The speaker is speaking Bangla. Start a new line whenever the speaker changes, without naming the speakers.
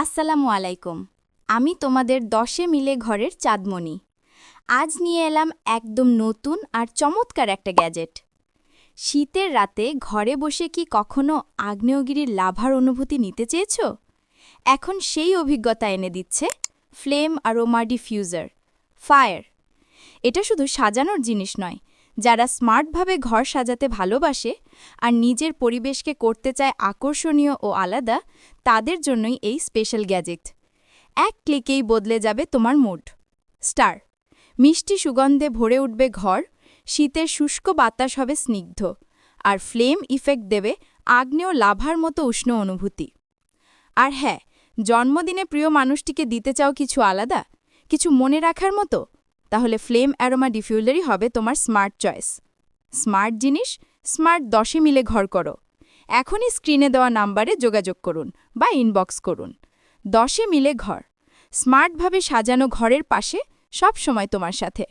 আসসালামু আলাইকুম। আমি তোমাদের দশে মিলে ঘরের চাঁদমণি। আজ নিয়ে এলাম একদম নতুন আর চমৎকার একটা গ্যাজেট। শীতের রাতে ঘরে বসে কি কখনো আগ্নেয়গিরির লাভার অনুভূতি নিতে চেয়েছ? এখন সেই অভিজ্ঞতা এনে দিচ্ছে ফ্লেম আর আরোমা ডিফিউজার, ফায়ার। এটা শুধু সাজানোর জিনিস নয় যারা স্মার্টভাবে ঘর সাজাতে ভালোবাসে আর নিজের পরিবেশকে করতে চায় আকর্ষণীয় ও আলাদা, তাদের জন্যই এই স্পেশাল গ্যাজেট। এক ক্লিকেই বদলে যাবে তোমার মুড। স্টার, মিষ্টি সুগন্ধে ভরে উঠবে ঘর, শীতের শুষ্ক বাতাস হবে স্নিগ্ধ, আর ফ্লেম ইফেক্ট দেবে আগ্নেয় লাভার মতো উষ্ণ অনুভূতি। আর হ্যাঁ জন্মদিনে প্রিয় মানুষটিকে দিতে চাও কিছু আলাদা? কিছু মনে রাখার মতো? তাহলে ফ্লেম অ্যারোমা ডিফিউলারই হবে তোমার স্মার্ট চয়েস। স্মার্ট জিনিস, স্মার্ট দশে মিলে ঘর করো। এখনই স্ক্রিনে দেওয়া নাম্বারে যোগাযোগ করুন বা ইনবক্স করুন। দশে মিলে ঘর। স্মার্টভাবে সাজানো ঘরের পাশে সব সময় তোমার সাথে।